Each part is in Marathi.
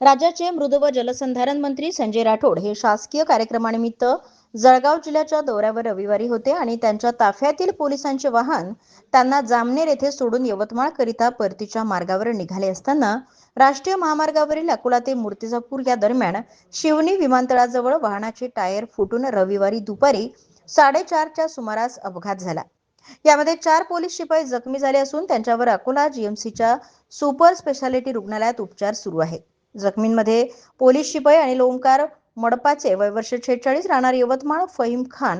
राज्याचे मृद व जलसंधारण मंत्री संजय राठोड हे शासकीय कार्यक्रमानिमित्त जळगाव जिल्ह्याच्या दौऱ्यावर रविवारी होते आणि त्यांच्या ताफ्यातील पोलिसांचे वाहन त्यांना जामनेर येथे सोडून यवतमाळकरिता परतीच्या मार्गावर निघाले असताना राष्ट्रीय महामार्गावरील अकोला ते मूर्तिजापूर या दरम्यान शिवनी विमानतळाजवळ वाहनाचे टायर फुटून रविवारी दुपारी साडेचारच्या सुमारास अपघात झाला. यामध्ये चार पोलीस शिपाई जखमी झाले असून त्यांच्यावर अकोला जीएमसीच्या सुपर स्पेशालिटी रुग्णालयात उपचार सुरू आहेत. जखमींमध्ये पोलीस शिपाई आणि लोंकार मडपाचे वयवर्ष छेचाळीस राहणार यवतमाळ फहीम खान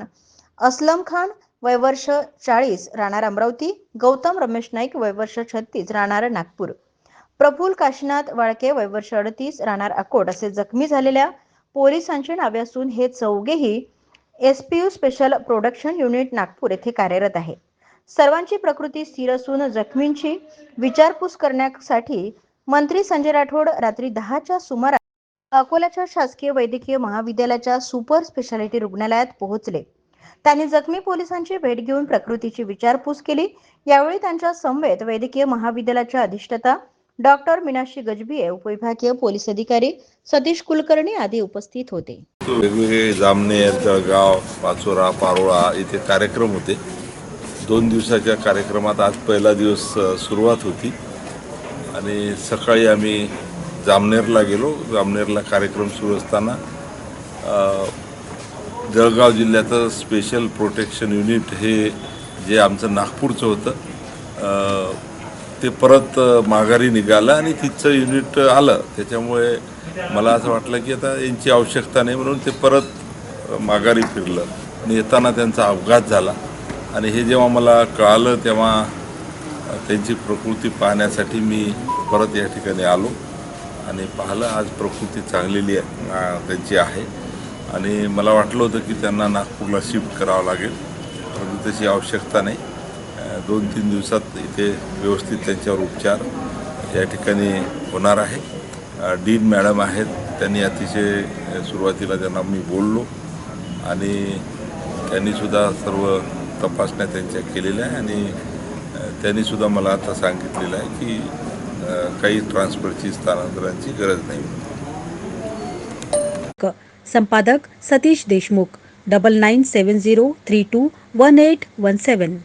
असलम खान वयवर्ष चाळीस राहणार अमरावती गौतम रमेश नाईक वयवर्ष छत्तीस राहणार नागपूर. प्रफुल काशीनाथ वाळके वयवर्ष अडतीस राहणार अकोट असे जखमी झालेल्या पोलिसांची नावे असून हे चौघेही S P U special production unit Nagpur येथे कार्यरत आहे. सर्वांची प्रकृती स्थिर असून जखमींची विचारपूस करण्यासाठी मंत्री संजय राठोड रात्री दहाच्या सुमारास अकोल्याच्या शासकीय वैद्यकीय महाविद्यालयाच्या सुपर स्पेशालिटी रुग्णालयात पोहोचले. त्यांनी जखमी पोलिसांची भेट घेऊन प्रकृतीची विचारपूस केली. यावेळी त्यांच्या समवेत वैद्यकीय महाविद्यालयाच्या अधिष्ठाता डॉक्टर मीनाक्षी गजबिये उपविभागीय पोलीस अधिकारी सतीश कुलकर्णी आदी उपस्थित होते. वेगवेगळे जामने जळगाव पाचोरा पारोळा इथे कार्यक्रम होते. दोन दिवसाच्या कार्यक्रमात आज पहिला दिवस सुरुवात होती. आणि सकाळी आम्ही जामनेरला गेलो. जामनेरला कार्यक्रम सुरू असताना जळगाव जिल्ह्याचं स्पेशल प्रोटेक्शन युनिट हे जे आमचं नागपूरचं होतं ते परत माघारी निघालं आणि तिथचं युनिट आलं. त्याच्यामुळे मला असं वाटलं की आता यांची आवश्यकता नाही म्हणून ते परत माघारी फिरलं. आणि येताना त्यांचा अपघात झाला. आणि हे जेव्हा मला कळालं तेव्हा त्यांची प्रकृती पाहण्यासाठी मी परत या ठिकाणी आलो आणि पाहिलं आज प्रकृती चांगलेली त्यांची आहे. आणि मला वाटलं होतं की त्यांना नागपूरला शिफ्ट करावं लागेल परंतु तशी आवश्यकता नाही. दोन तीन दिवसात इथे व्यवस्थित त्यांच्यावर उपचार या ठिकाणी होणार आहे. डीन मॅडम आहेत त्यांनी अतिशय सुरुवातीला त्यांना मी बोललो आणि त्यांनीसुद्धा सर्व तपासण्या त्यांच्या केलेल्या आहे आणि त्यांनीसुद्धा मला आता सांगितलेलं आहे की काही ट्रान्सफरची स्थानांतरांची गरज नाही. संपादक Satish Deshmukh double nine seven zero three two one eight one seven